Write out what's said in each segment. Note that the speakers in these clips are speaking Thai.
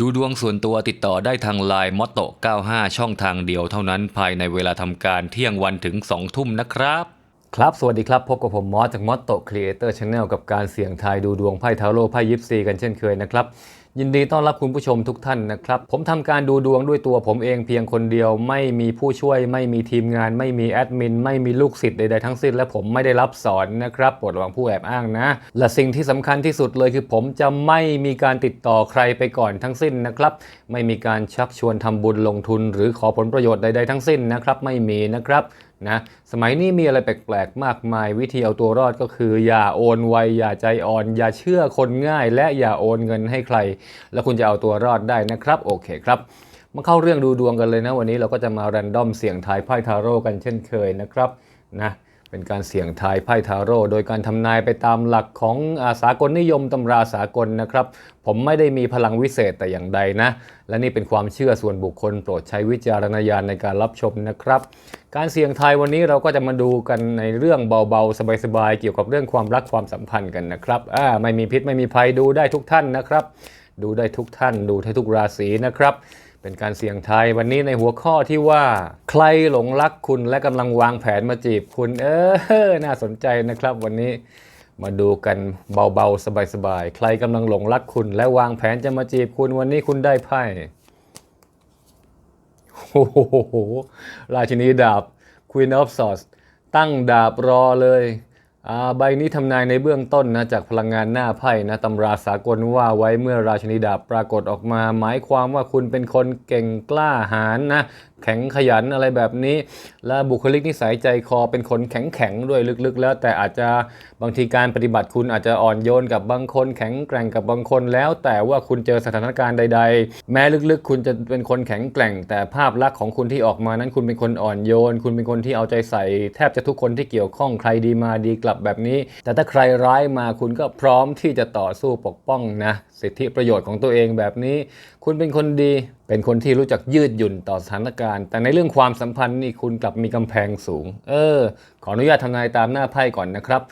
ดูดวงส่วนตัวติดต่อได้ทางไลน์มอตโต95 ช่องทางเดียวเท่านั้นภายในเวลาทำการเที่ยงวันถึง 2 ทุ่มนะครับ ครับ สวัสดีครับ พบกับผมมอสจากมอตโตครีเอเตอร์ชาแนลกับการเสี่ยงทายดูดวงไพ่ทาโร่ไพ่ยิปซีกันเช่นเคยนะครับ ยินดีต้อนรับคุณผู้ชมทุกท่านนะครับ ผมทำการดูดวงด้วยตัวผมเองเพียงคนเดียว ไม่มีผู้ช่วย ไม่มีทีมงาน ไม่มีแอดมิน ไม่มีลูกศิษย์ใดๆทั้งสิ้น และผมไม่ได้รับสอนนะครับโปรดระวังผู้แอบอ้างนะ และสิ่งที่สำคัญที่สุดเลยคือผมจะไม่มีการติดต่อใครไปก่อนทั้งสิ้นนะครับ ไม่มีการชักชวนทำบุญลงทุน หรือขอผลประโยชน์ใดๆทั้งสิ้นนะครับ ไม่มีนะครับนะสมัยนี้มีอะไรแปลกๆ มากมายวิธีเอาตัวรอดก็คือ อย่าโอนไวอย่าใจอ่อน อย่าเชื่อคนง่าย และอย่าโอนเงินให้ใคร แล้วคุณจะเอาตัวรอดได้นะครับ โอเคครับมาเข้าเรื่องดูดวงกันเลยนะวันนี้เราก็จะมาแรนดอมเสี่ยงทายไพ่ทาโร่กันเช่นเคยนะครับนะ เป็นการเสี่ยงทายไพ่ทาโร่โดยการทำนายไปตามหลักของอาสากลนิยมตำราสากลนะครับ ผมไม่ได้มีพลังวิเศษแต่อย่างใดนะ และนี่เป็นความเชื่อส่วนบุคคลโปรดใช้วิจารณญาณในการรับชมนะครับ การเสี่ยงทายวันนี้เราก็จะมาดูกันในเรื่องเบาๆ สบายๆ เกี่ยวกับเรื่องความรักความสัมพันธ์กันนะครับอ่าไม่มีพิษไม่มีภัยดูได้ทุกท่านนะครับ ดูได้ทุกท่าน ดูได้ทุกราศีนะครับ เป็นการเสี่ยงทายวันนี้ในหัวข้อที่ว่าใครหลงรักคุณและกำลังวางแผนมาจีบคุณ เออ น่าสนใจนะครับ วันนี้มาดูกันเบาๆ สบายๆ ใครกำลังหลงรักคุณ และวางแผนจะมาจีบคุณวันนี้คุณได้ไพ่โอ้โหราชินีดาบ Queen of Swords ตั้งดาบรอเลย ใบนี้ทำนายในเบื้องต้นนะจากพลังงานหน้าไพ่นะตำราสากลว่าไว้เมื่อราชนีดาปรากฏออกมา หมายความว่าคุณเป็นคนเก่งกล้าหาญนะ แข็งขยันอะไรแบบนี้ และบุคลิกนิสัยใจคอเป็นคนแข็งแข็งๆด้วยลึกๆ แล้ว แต่อาจจะบางทีการปฏิบัติคุณอาจจะอ่อนโยนกับบางคน แข็งแกร่งกับบางคนแล้ว แต่ว่าคุณเจอสถานการณ์ใด ๆ แม้ลึกๆ คุณจะเป็นคนแข็งแกร่ง แต่ภาพลักษณ์ของคุณที่ออกมานั้น คุณเป็นคนอ่อนโยน คุณเป็นคนที่เอาใจใส่ แทบจะทุกคนที่เกี่ยวข้องใครดีมาดีกลับแบบนี้ แต่ถ้าใครร้ายมาคุณก็พร้อมที่จะต่อสู้ปกป้องนะสิทธิประโยชน์ของตัวเองแบบนี้ คุณเป็นคนดีเป็นคนที่รู้จักยืดหยุ่นต่อสถานการณ์ แต่ในเรื่องความสัมพันธ์นี่คุณกลับมีกำแพงสูง เออ ขออนุญาตทำนายตามหน้าไพ่ก่อนนะครับ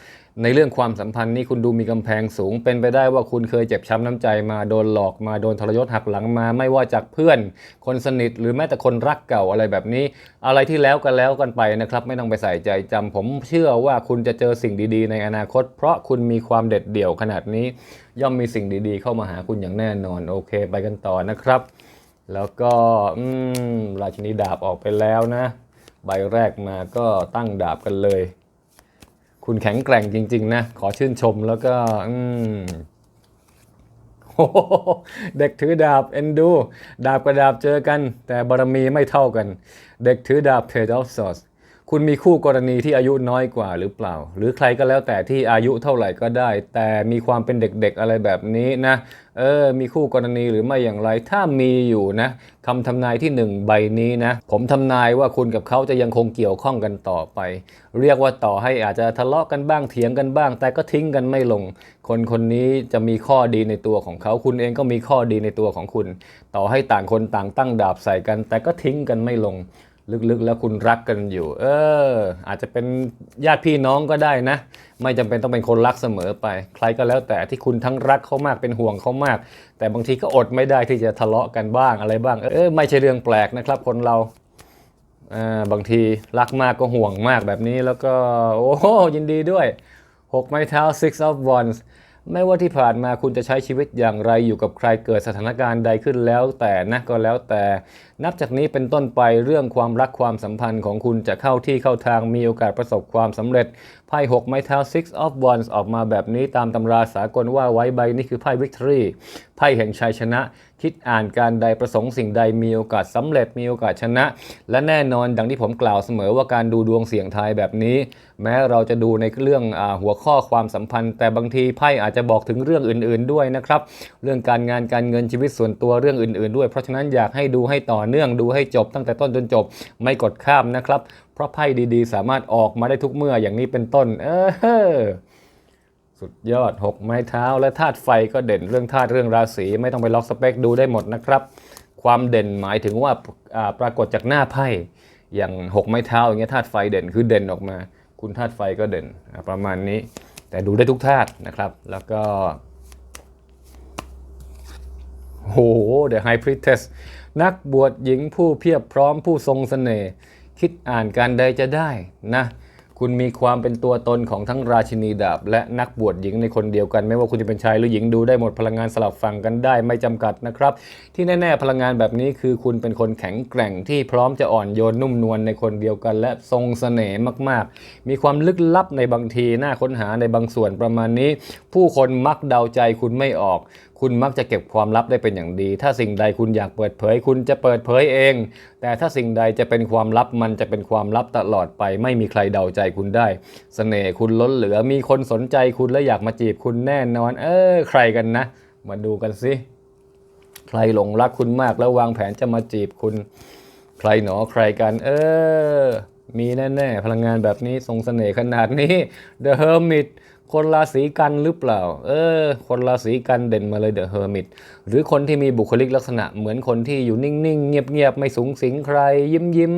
ในเรื่องความสัมพันธ์นี่คุณดูมีกำแพงสูง เป็นไปได้ว่าคุณเคยเจ็บช้ำน้ำใจมาโดนหลอกมาโดนทรยศหักหลังมา ไม่ว่าจากเพื่อน คนสนิทหรือแม้แต่คนรักเก่าอะไรแบบนี้ อะไรที่แล้วกันแล้วกันไปนะครับ ไม่ต้องไปใส่ใจจำผมเชื่อว่าคุณจะเจอสิ่งดีๆ ในอนาคต เพราะคุณมีความเด็ดเดี่ยวขนาดนี้ ย่อมมีสิ่งดีๆ เข้ามาหาคุณอย่างแน่นอน โอเค ไปกันต่อนะครับ แล้วก็อืมราชินีดาบออกไปแล้วนะ ใบแรกมาก็ตั้งดาบกันเลย คุณแข็งแกร่งจริง ๆ นะ ขอชื่นชมแล้วก็อืมเด็กถือดาบเอ็นดู ดาบกับดาบเจอกัน แต่บารมีไม่เท่ากัน เด็กถือดาบเพดอลส์ คุณมีคู่กรณีที่อายุน้อยกว่าหรือเปล่า หรือใครก็แล้วแต่ที่อายุเท่าไหร่ก็ได้ แต่มีความเป็นเด็กๆอะไรแบบนี้นะเออมีคู่กรณีหรือไม่อย่างไร ถ้ามีอยู่นะคำทำนายที่หนึ่งใบนี้นะ ผมทำนายว่าคุณกับเขาจะยังคงเกี่ยวข้องกันต่อไป เรียกว่าต่อให้อาจจะทะเลาะกันบ้างเถียงกันบ้าง แต่ก็ทิ้งกันไม่ลง คนคนนี้จะมีข้อดีในตัวของเขา คุณเองก็มีข้อดีในตัวของคุณ ต่อให้ต่างคนต่างตั้งดาบใส่กัน แต่ก็ทิ้งกันไม่ลง ลึกๆ แล้วคุณรักกันอยู่ เออ อาจจะเป็นญาติพี่น้องก็ได้นะ ไม่จำเป็นต้องเป็นคนรักเสมอไป ใครก็แล้วแต่ที่คุณทั้งรักเขามากเป็นห่วงเขามาก แต่บางทีก็อดไม่ได้ที่จะทะเลาะกันบ้างอะไรบ้าง เออ ไม่ใช่เรื่องแปลกนะครับ คนเราอ่าบางทีรักมากก็ห่วงมากแบบนี้แล้วก็ โอ้โหยินดีด้วย6ไม้เท้า six of wands ไม่ว่าที่ผ่านมาคุณจะใช้ชีวิตอย่างไรอยู่กับใครเกิดสถานการณ์ใดขึ้นแล้วแต่นะก็แล้วแต่ นับจากนี้เป็นต้นไปเรื่องความรักความสัมพันธ์ของคุณจะเข้าที่เข้าทางมีโอกาสประสบความสำเร็จ ไพ่6ไม้เท้า six of wands ออกมาแบบนี้ตามตำราสากลว่าไว้ใบนี้คือไพ่ victory ไพ่แห่งชัยชนะ คิดอ่านการใดประสงค์สิ่งใดมีโอกาสสำเร็จมีโอกาสชนะ และแน่นอนดังที่ผมกล่าวเสมอว่าการดูดวงเสี่ยงทายแบบนี้ แม้เราจะดูในเรื่องอหัวข้อความสัมพันธ์ แต่บางทีไพ่อาจจะบอกถึงเรื่องอื่น ๆด้วยนะครับ เรื่องการงานการเงินชีวิตส่วนตัวเรื่องอื่น ๆ ด้วย เพราะฉะนั้นอยากให้ดูให้ต่อเนื่องดูให้จบตั้งแต่ต้นจนจบไม่กดข้ามนะครับ เพราะไพ่ดีๆ สามารถออกมาได้ทุกเมื่ออย่างนี้เป็นต้น เออสุดยอด 6 ไม้เท้าและธาตุไฟก็เด่นเรื่องธาตุเรื่องราศีไม่ต้องไปล็อกสเปคดูได้หมดนะครับ ความเด่นหมายถึงว่าปรากฏจากหน้าไพ่อย่าง 6 ไม้เท้าอย่างเงี้ยธาตุไฟเด่นคือเด่นออกมา คุณธาตุไฟก็เด่นประมาณนี้ แต่ดูได้ทุกธาตุนะครับ แล้วก็โห The High Priestess นักบวชหญิงผู้เพียบพร้อมผู้ทรงเสน่ห์คิดอ่านการใดจะได้นะคุณมีความเป็นตัวตนของทั้งราชินีดาบ และนักบวชหญิงในคนเดียวกัน ไม่ว่าคุณจะเป็นชายหรือหญิงดูได้หมดพลังงานสลับฝั่งกันได้ไม่จำกัดนะครับ ที่แน่ ๆ พลังงานแบบนี้คือคุณเป็นคนแข็งแกร่งที่พร้อมจะอ่อนโยนนุ่มนวลในคนเดียวกัน และทรงเสน่ห์มากๆ มีความลึกลับในบางทีน่าค้นหาในบางส่วนประมาณนี้ ผู้คนมักเดาใจคุณไม่ออก คุณมักจะเก็บความลับได้เป็นอย่างดี ถ้าสิ่งใดคุณอยากเปิดเผย คุณจะเปิดเผยเอง แต่ถ้าสิ่งใดจะเป็นความลับมันจะเป็นความลับตลอดไป ไม่มีใครเดาใจคุณได้เสน่ห์คุณล้นเหลือมีคนสนใจคุณและอยากมาจีบคุณแน่นอน เออ ใครกันนะ มาดูกันสิใครหลงรักคุณมากแล้ววางแผนจะมาจีบคุณ ใครหนอใครกัน เออ มีแน่ๆพลังงานแบบนี้ทรงเสน่ห์ขนาดนี้ The Hermit คนราศีกันหรือเปล่า เออ คนราศีกันเด่นมาเลย The Hermit หรือคนที่มีบุคลิกลักษณะเหมือนคนที่อยู่นิ่งๆ เงียบๆ ไม่สูงสิงใคร ยิ้มยิ้ม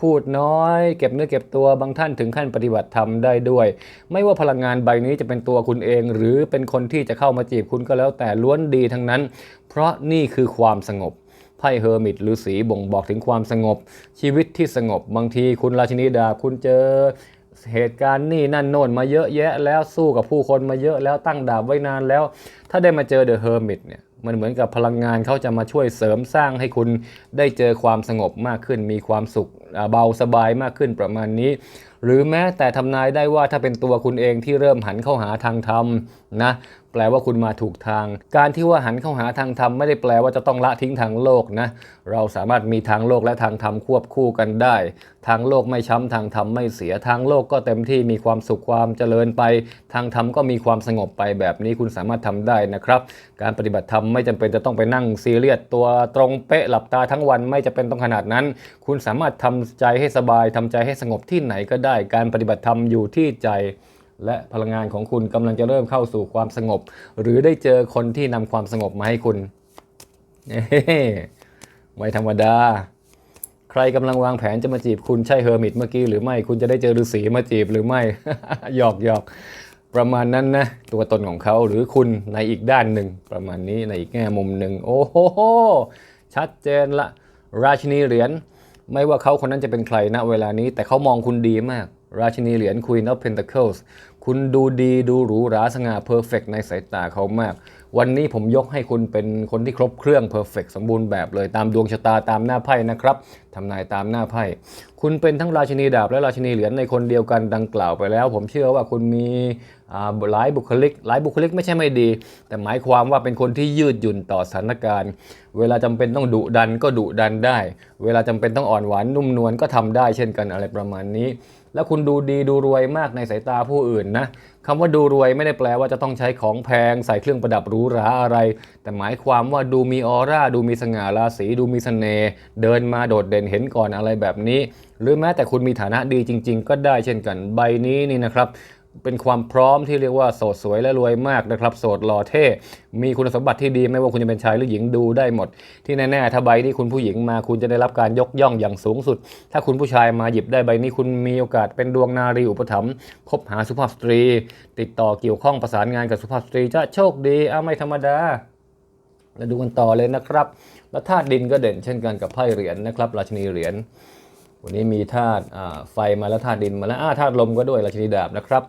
พูดน้อย เก็บเนื้อเก็บตัวบางท่านถึงขั้นปฏิบัติธรรมได้ด้วย ไม่ว่าพลังงานใบนี้จะเป็นตัวคุณเอง หรือเป็นคนที่จะเข้ามาจีบคุณก็แล้วแต่ล้วนดีทั้งนั้น เพราะนี่คือความสงบไพ่เฮอร์มิตหรือสีบ่งบอกถึงความสงบ ชีวิตที่สงบบางทีคุณราชินีดาคุณเจอ เหตุการณ์นี่นั่นโน่นมาเยอะแยะ แล้วสู้กับผู้คนมาเยอะแล้วตั้งดาบไว้นานแล้ว ถ้าได้มาเจอเดอะเฮอร์มิตเนี่ยมันเหมือนกับพลังงานเขาจะมาช่วยเสริมสร้างให้คุณได้เจอความสงบมากขึ้น มีความสุขเบาสบายมากขึ้นประมาณนี้ หรือแม้แต่ทำนายได้ว่าถ้าเป็นตัวคุณเองที่เริ่มหันเข้าหาทางธรรมนะ แปลว่าคุณมาถูกทาง การที่ว่าหันเข้าหาทางธรรมไม่ได้แปลว่าจะต้องละทิ้งทางโลกนะ เราสามารถมีทางโลกและทางธรรมควบคู่กันได้ ทางโลกไม่ช้ำทางธรรมไม่เสียทางโลกก็เต็มที่มีความสุขความเจริญไป ทางธรรมก็มีความสงบไปแบบนี้คุณสามารถทำได้นะครับ การปฏิบัติธรรมไม่จำเป็นจะต้องไปนั่งซีเรียสตัวตรงเป๊ะหลับตาทั้งวันไม่จำเป็นต้องขนาดนั้น คุณสามารถทำใจให้สบายทำใจให้สงบที่ไหนก็ได้ การปฏิบัติธรรมอยู่ที่ใจ และพลังงานของคุณกำลังจะเริ่มเข้าสู่ความสงบ หรือได้เจอคนที่นำความสงบมาให้คุณไม่ธรรมดา ใครกำลังวางแผนจะมาจีบคุณใช่เฮอร์มิตเมื่อกี้หรือไม่คุณจะได้เจอฤาษีมาจีบหรือไม่หยอกหยอกประมาณนั้นนะ ตัวตนของเขาหรือคุณในอีกด้านหนึ่ง ประมาณนี้ในอีกแง่มุมหนึ่งโอ้โหชัดเจนละ ราชินีเหรียญไม่ว่าเขาคนนั้นจะเป็นใครณเวลานี้ แต่เขามองคุณดีมาก ราชินีเหรียญ Queen of Pentacles คุณดูดีดูหรูหราสง่าเพอร์เฟกในสายตาเขามาก วันนี้ผมยกให้คุณเป็นคนที่ครบเครื่องเพอร์เฟกสมบูรณ์แบบเลยตามดวงชะตาตามหน้าไพ่นะครับทำนายตามหน้าไพ่คุณเป็นทั้งราชินีดาบและราชินีเหรียญในคนเดียวกันดังกล่าวไปแล้ว ผมเชื่อว่าคุณมีหลายบุคลิกหลายบุคลิกไม่ใช่ไม่ดี แต่หมายความว่าเป็นคนที่ยืดหยุ่นต่อสถานการณ์ เวลาจำเป็นต้องดุดันก็ดุดันได้ เวลาจำเป็นต้องอ่อนหวานนุ่มนวลก็ทำได้เช่นกันอะไรประมาณนี้ แล้วคุณดูดีดูรวยมากในสายตาผู้อื่นนะคำว่าดูรวยไม่ได้แปลว่าจะต้องใช้ของแพงใส่เครื่องประดับหรูหราอะไร แต่หมายความว่าดูมีออร่า ดูมีสง่าราศีดูมีเสน่ห์เดินมาโดดเด่นเห็นก่อนอะไรแบบนี้ หรือแม้แต่คุณมีฐานะดีจริง ๆ ก็ได้เช่นกันใบนี้นี่นะครับ เป็นความพร้อมที่เรียกว่าโสดสวยและรวยมากนะครับ โสดหล่อเท่ มีคุณสมบัติที่ดีไม่ว่าคุณจะเป็นชายหรือหญิงดูได้หมด ที่แน่ๆถ้าใบนี้คุณผู้หญิงมาคุณจะได้รับการยกย่องอย่างสูงสุด ถ้าคุณผู้ชายมาหยิบได้ใบนี้คุณมีโอกาสเป็นดวงนารีอุปถัมภ์คบหาสุภาพสตรี ติดต่อเกี่ยวข้องประสานงานกับสุภาพสตรีจะโชคดีอาไม่ธรรมดาแล้วดูกันต่อเลยนะครับ แล้วธาตุดินก็เด่นเช่นกันกับไพ่เหรียญนะครับ ราชนีเหรียญ วันนี้มีธาตุไฟมาแล้วธาตุดินมาแล้วธาตุลมก็ด้วยราชินีดาบนะครับ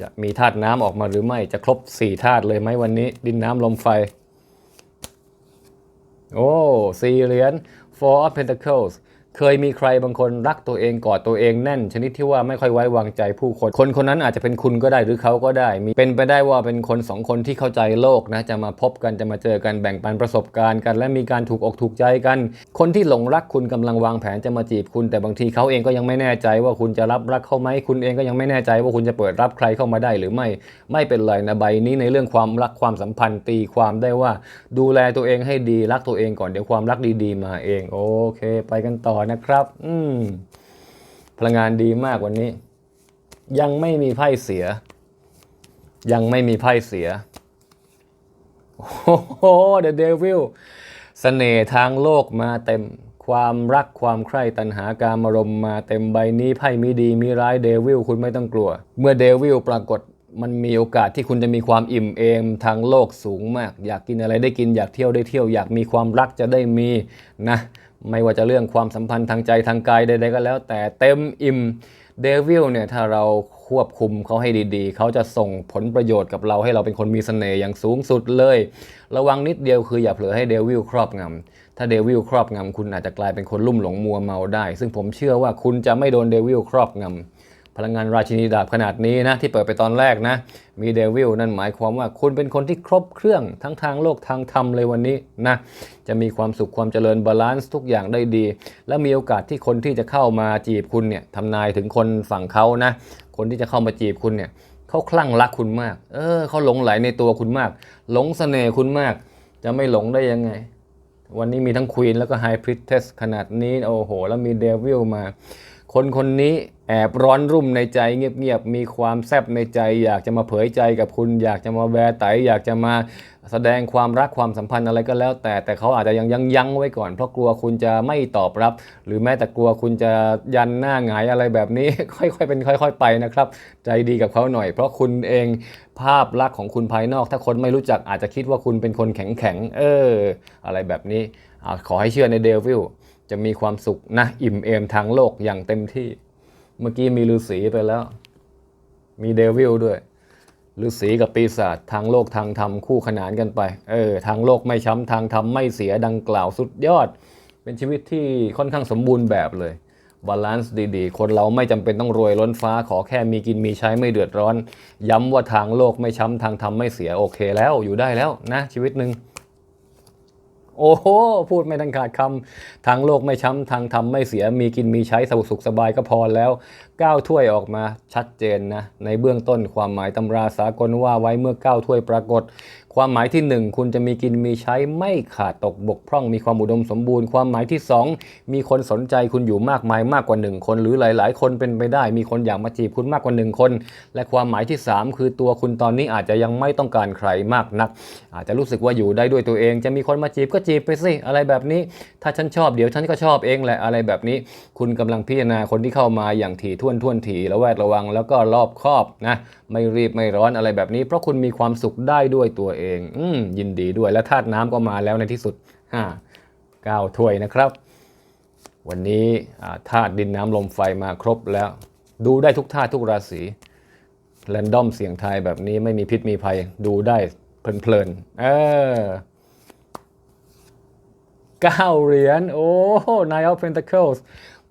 จะมีธาตุน้ำออกมาหรือไม่จะครบ4ธาตุเลยไหมวันนี้ดินน้ำลมไฟ โอ้สี่เหรียญ Four of Pentacles เคยมีใครบางคนรักตัวเองกอดตัวเองแน่น ชนิดที่ว่าไม่ค่อยไว้วางใจผู้คน คนคนนั้นอาจจะเป็นคุณก็ได้หรือเขาก็ได้ มีเป็นไปได้ว่าเป็นคนสองคนที่เข้าใจโลกนะจะมาพบกันจะมาเจอกันแบ่งปันประสบการณ์กัน และมีการถูกอกถูกใจกัน คนที่หลงรักคุณกำลังวางแผนจะมาจีบคุณ แต่บางทีเขาเองก็ยังไม่แน่ใจว่าคุณจะรับรักเขาไหมคุณเองก็ยังไม่แน่ใจว่าคุณจะเปิดรับใครเข้ามาได้หรือไม่ไม่เป็นไรนะใบนี้ในเรื่องความรักความสัมพันธ์ตีความได้ว่า ดูแลตัวเองให้ดีรักตัวเองก่อนเดี๋ยวความรักดีๆ มาเอง โอเค ไปกันต่อนะครับ อืมพลังงานดีมากวันนี้ ยังไม่มีไพ่เสีย ยังไม่มีไพ่เสีย โอ้โห The Devil เสน่ห์ทางโลกมาเต็มความรักความใคร่ตัณหาการมารมณ์มาเต็มใบนี้ไพ่มีดีมีร้ายเดวิลคุณไม่ต้องกลัว เมื่อเดวิลปรากฏมันมีโอกาสที่คุณจะมีความอิ่มเอมทางโลกสูงมาก อยากกินอะไรได้กินอยากเที่ยวได้เที่ยว อยากมีความรักจะได้มีนะ ไม่ว่าจะเรื่องความสัมพันธ์ทางใจทางกายใดๆก็แล้ว แต่เต็มอิ่มเดวิลเนี่ยถ้าเราควบคุมเขาให้ดีๆ เขาจะส่งผลประโยชน์กับเราให้เราเป็นคนมีเสน่ห์อย่างสูงสุดเลย ระวังนิดเดียวคืออย่าเผลอให้เดวิลครอบงำถ้าเดวิลครอบงำคุณอาจจะกลายเป็นคนลุ่มหลงมัวเมาได้ ซึ่งผมเชื่อว่าคุณจะไม่โดนเดวิลครอบงำ พลังงานราชินีดาบขนาดนี้นะที่เปิดไปตอนแรกนะ มีเดวิลนั่นหมายความว่าคุณเป็นคนที่ครบเครื่องทั้งทางโลกทางธรรมเลยวันนี้นะจะมีความสุขความเจริญบาลานซ์ทุกอย่างได้ดี และมีโอกาสที่คนที่จะเข้ามาจีบคุณเนี่ยทำนายถึงคนฝั่งเขานะ คนที่จะเข้ามาจีบคุณเนี่ยเขาคลั่งรักคุณมาก เออเขาหลงไหลในตัวคุณมาก หลงเสน่ห์คุณมาก จะไม่หลงได้ยังไง วันนี้มีทั้งควีนแล้วก็ไฮพริ t เทสขนาดนี้ โอ้โห แล้วมีเดวิลมา คนคนนี้แอบร้อนรุ่มในใจเงียบๆ มีความแซบในใจ อยากจะมาเผยใจกับคุณ อยากจะมาแวร์ไตอยากจะมาแสดงความรักความสัมพันธ์อะไรก็แล้ว แต่แต่เขาอาจจะยังยังยั้งไว้ก่อน เพราะกลัวคุณจะไม่ตอบรับ หรือแม้แต่กลัวคุณจะยันหน้าหงายอะไรแบบนี้ ค่อยๆเป็นค่อย ๆ ไปนะครับ ใจดีกับเขาหน่อย เพราะคุณเองภาพลักษณ์ของคุณภายนอก ถ้าคนไม่รู้จักอาจจะคิดว่าคุณเป็นคนแข็งๆเออ อะไรแบบนี้ขอให้เชื่อในเดวิล จะมีความสุขนะ อิ่มเอมทางโลกอย่างเต็มที่ เมื่อกี้มีฤาษีไปแล้ว มีเดวิลด้วยฤาษีกับปีศาจทางโลกทางธรรมคู่ขนานกันไป เออ ทางโลกไม่ช้ำทางธรรมไม่เสียดังกล่าวสุดยอด เป็นชีวิตที่ค่อนข้างสมบูรณ์แบบเลยบาลานซ์ดีๆ คนเราไม่จำเป็นต้องรวยล้นฟ้าขอแค่มีกินมีใช้ไม่เดือดร้อน ย้ำว่าทางโลกไม่ช้ำทางธรรมไม่เสียโอเคแล้วอยู่ได้แล้วนะชีวิตหนึ่ง โอ้โห พูดไม่ทันขาดคำทางโลกไม่ช้ำทางธรรมไม่เสียมีกินมีใช้สสุขสบายก็พอแล้ว ก้าถ้วยออกมาชัดเจนนะ ในเบื้องต้นความหมายตำราสากลว่าไว้เมื่อก้าถ้วยปรากฏ ความหมายที่หนึ่งคุณจะมีกินมีใช้ไม่ขาดตกบกพร่องมีความอุดมสมบูรณ์ ความหมายที่สองมีคนสนใจคุณอยู่มากมายมากกว่าหนึ่งคน หรือหลาย ๆ คนเป็นไปได้ มีคนอยากมาจีบคุณมากกว่าหนึ่งคน และความหมายที่สามคือตัวคุณตอนนี้อาจจะยังไม่ต้องการใครมากนัก อาจจะรู้สึกว่าอยู่ได้ด้วยตัวเอง จะมีคนมาจีบก็จีบไปสิอะไรแบบนี้ ถ้าฉันชอบเดี๋ยวฉันก็ชอบเองแหละอะไรแบบนี้ คุณกำลังพิจารณาคนที่เข้ามาอย่างถี่ถ้วนท่วนถี่ระแวดระวังแล้วก็รอบคอบนะไม่รีบไม่ร้อนอะไรแบบนี้ เพราะคุณมีความสุขได้ด้วยตัวเองอืมยินดีด้วยและธาตุน้ำก็มาแล้วในที่สุดห้าเก้าถ้วยนะครับ วันนี้ธาตุดินน้ำลมไฟมาครบแล้ว ดูได้ทุกธาตุทุกราศีแรนดอมเสียงไทยแบบนี้ไม่มีพิษมีภัยดูได้เพลินๆเออเก้าเหรียญ โอ้ Nine of Pentacles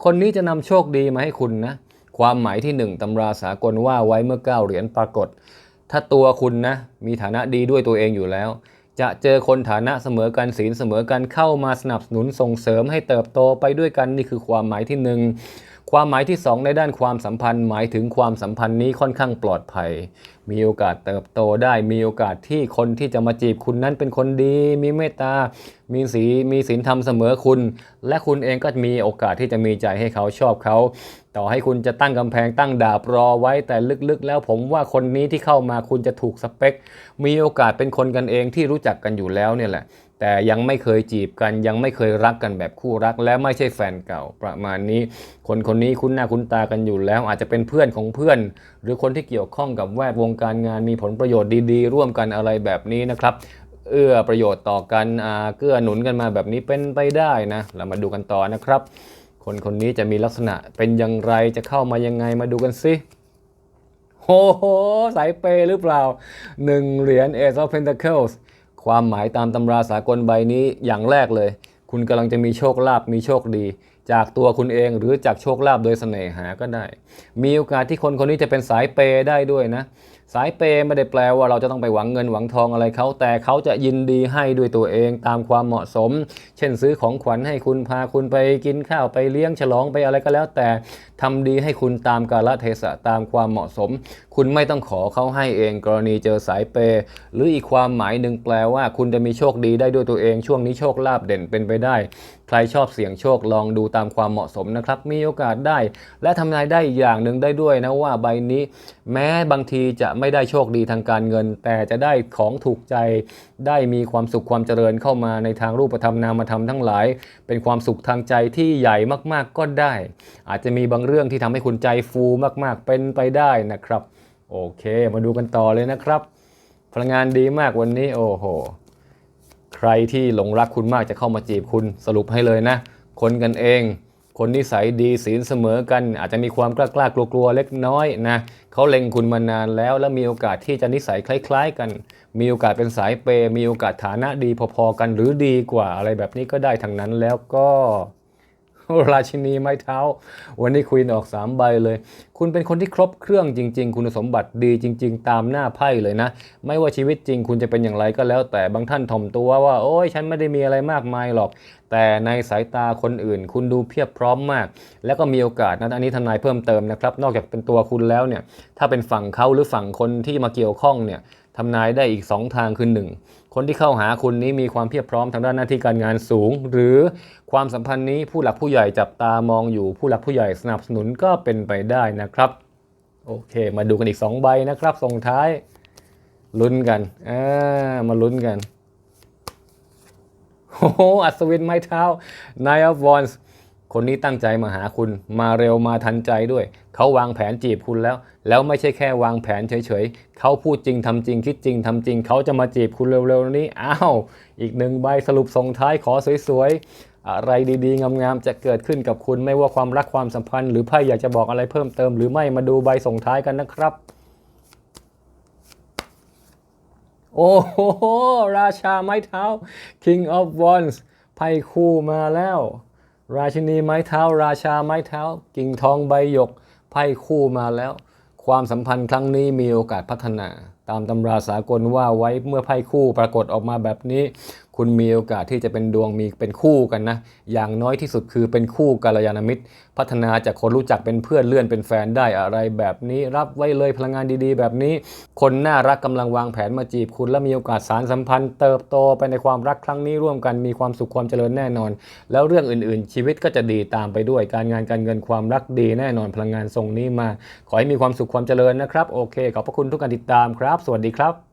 คนนี้จะนำโชคดีมาให้คุณนะ ความหมายที่หนึ่งตำราสากลว่าไว้เมื่อเก้าเหรียญปรากฏ ถ้าตัวคุณนะ มีฐานะดีด้วยตัวเองอยู่แล้ว จะเจอคนฐานะเสมอกันศีลเสมอกันเข้ามาสนับสนุนส่งเสริมให้เติบโตไปด้วยกันนี่คือความหมายที่หนึ่ง ความหมายที่สองในด้านความสัมพันธ์ หมายถึงความสัมพันธ์นี้ค่อนข้างปลอดภัย มีโอกาสเติบโตได้ มีโอกาสที่คนที่จะมาจีบคุณนั้นเป็นคนดี มีเมตตา มีสีมีศีลธรรมเสมอคุณ และคุณเองก็มีโอกาสที่จะมีใจให้เขาชอบเขา ต่อให้คุณจะตั้งกำแพงตั้งดาบรอไว้แต่ลึกๆ แล้วผมว่าคนนี้ที่เข้ามาคุณจะถูกสเปค มีโอกาสเป็นคนกันเองที่รู้จักกันอยู่แล้วเนี่ยแหละ แต่ยังไม่เคยจีบกันยังไม่เคยรักกันแบบคู่รัก และไม่ใช่แฟนเก่าประมาณนี้ คนคนนี้คุ้นหน้าคุ้นตากันอยู่แล้ว อาจจะเป็นเพื่อนของเพื่อน หรือคนที่เกี่ยวข้องกับแวดวงการงานมีผลประโยชน์ดีๆ ร่วมกันอะไรแบบนี้นะครับ เอื้อประโยชน์ต่อกันเกื้อหนุนกันมาแบบนี้เป็นไปได้นะเรามาดูกันต่อนะครับ คนคนนี้จะมีลักษณะเป็นอย่างไรจะเข้ามายังไงมาดูกันสิโอ้โหสายเปหรือเปล่าหนึ่งเหรียญ Ace of Pentacles ความหมายตามตำราสากลใบนี้อย่างแรกเลย คุณกำลังจะมีโชคลาภมีโชคดี จากตัวคุณเองหรือจากโชคลาภโดยเสน่หาก็ได้ มีโอกาสที่คนคนนี้จะเป็นสายเปย์ได้ด้วยนะ สายเปย์ไม่ได้แปลว่าเราจะต้องไปหวังเงินหวังทองอะไรเขาแต่เขาจะยินดีให้ด้วยตัวเองตามความเหมาะสม เช่นซื้อของขวัญให้คุณพาคุณไปกินข้าวไปเลี้ยงฉลองไปอะไรก็แล้ว แต่ทำดีให้คุณตามกาลเทศะตามความเหมาะสม คุณไม่ต้องขอเขาให้เองกรณีเจอสายเปย์หรืออีกความหมายหนึ่งแปลว่า คุณจะมีโชคดีได้ด้วยตัวเอง ช่วงนี้โชคลาภเด่นเป็นไปได้ ใครชอบเสี่ยงโชคลองดูตามความเหมาะสมนะครับ มีโอกาสได้ และทำนายได้อีกอย่างหนึ่งได้ด้วยนะว่าใบนี้ แม้บางทีจะไม่ได้โชคดีทางการเงิน แต่จะได้ของถูกใจ ได้มีความสุขความเจริญเข้ามาในทางรูปธรรมนามธรรมทั้งหลาย เป็นความสุขทางใจที่ใหญ่มากๆก็ได้ อาจจะมีบางเรื่องที่ทำให้คุณใจฟูมากๆ เป็นไปได้นะครับ โอเค มาดูกันต่อเลยนะครับ พลังงานดีมากวันนี้โอ้โห ใครที่หลงรักคุณมากจะเข้ามาจีบคุณสรุปให้เลยนะ คนกันเอง คนนิสัยดีศีลเสมอกัน อาจจะมีความกล้ากล้ากลัวกลัวๆเล็กน้อยนะเขาเล็งคุณมานานแล้ว แล้วมีโอกาสที่จะนิสัยคล้าย ๆ กัน มีโอกาสเป็นสายเปย์มีโอกาสฐานะดีพอๆกันหรือดีกว่าอะไรแบบนี้ก็ได้ทั้งนั้นแล้วก็ ราชินีไม้เท้า วันนี้ควีนออก 3 ใบเลย คุณเป็นคนที่ครบเครื่องจริง ๆ คุณสมบัติดีจริง ๆ ตามหน้าไพ่เลยนะ ไม่ว่าชีวิตจริงคุณจะเป็นอย่างไรก็แล้ว แต่บางท่านถ่อมตัวว่า โอ้ยฉันไม่ได้มีอะไรมากมายหรอก แต่ในสายตาคนอื่น คุณดูเพียบพร้อมมาก แล้วก็มีโอกาสนะอันนี้ทนายเพิ่มเติมนะครับ นอกจากเป็นตัวคุณแล้วเนี่ยถ้าเป็นฝั่งเขาหรือฝั่งคนที่มาเกี่ยวข้องเนี่ยทำนายได้อีก 2 ทางคือ1 คนที่เข้าหาคุณนี้มีความเพียบพร้อมทางด้านหน้าที่การงานสูง หรือความสัมพันธ์นี้ผู้หลักผู้ใหญ่จับตามองอยู่ ผู้หลักผู้ใหญ่สนับสนุนก็เป็นไปได้นะครับโอเค มาดูกันอีก 2 ใบนะครับส่งท้ายลุ้นกันอ่ามาลุ้นกันโอ้โหอัศวินไม้เท้า Nine of Wands คนนี้ตั้งใจมาหาคุณ มาเร็วมาทันใจด้วย เขาวางแผนจีบคุณแล้ว แล้วไม่ใช่แค่วางแผนเฉยๆ เขาพูดจริงทำจริง คิดจริงทำจริง เขาจะมาจีบคุณเร็วๆ นี้ อ้าว อีกหนึ่งใบสรุปส่งท้ายขอสวยๆ อะไรดีๆ งามๆ จะเกิดขึ้นกับคุณไม่ว่าความรักความสัมพันธ์ หรือไพ่อยากจะบอกอะไรเพิ่มเติม หรือไม่มาดูใบส่งท้ายกันนะครับ โอ้โห ราชาไม้เท้า King of Wands ไพ่คู่มาแล้ว ราชินีไม้เท้า ราชาไม้เท้า กิ่งทองใบหยกไพ่คู่มาแล้ว ความสัมพันธ์ครั้งนี้มีโอกาสพัฒนา ตามตำราสากลว่าไว้เมื่อไพ่คู่ปรากฏออกมาแบบนี้ คุณมีโอกาสที่จะเป็นดวงมีเป็นคู่กันนะ อย่างน้อยที่สุดคือเป็นคู่กัลยาณมิตร พัฒนาจากคนรู้จักเป็นเพื่อนเลื่อนเป็นแฟนได้อะไรแบบนี้ รับไว้เลยพลังงานดีๆ แบบนี้ คนน่ารักกำลังวางแผนมาจีบคุณ และมีโอกาสสารสัมพันธ์ เติบโตไปในความรักครั้งนี้ร่วมกันมีความสุขความเจริญแน่นอน แล้วเรื่องอื่นๆ ชีวิตก็จะดีตามไปด้วยการงานการเงินความรักดีแน่นอนพลังงานทรงนี้มา ขอให้มีความสุขความเจริญนะครับ โอเคขอบพระคุณทุกการติดตามครับ สวัสดีครับ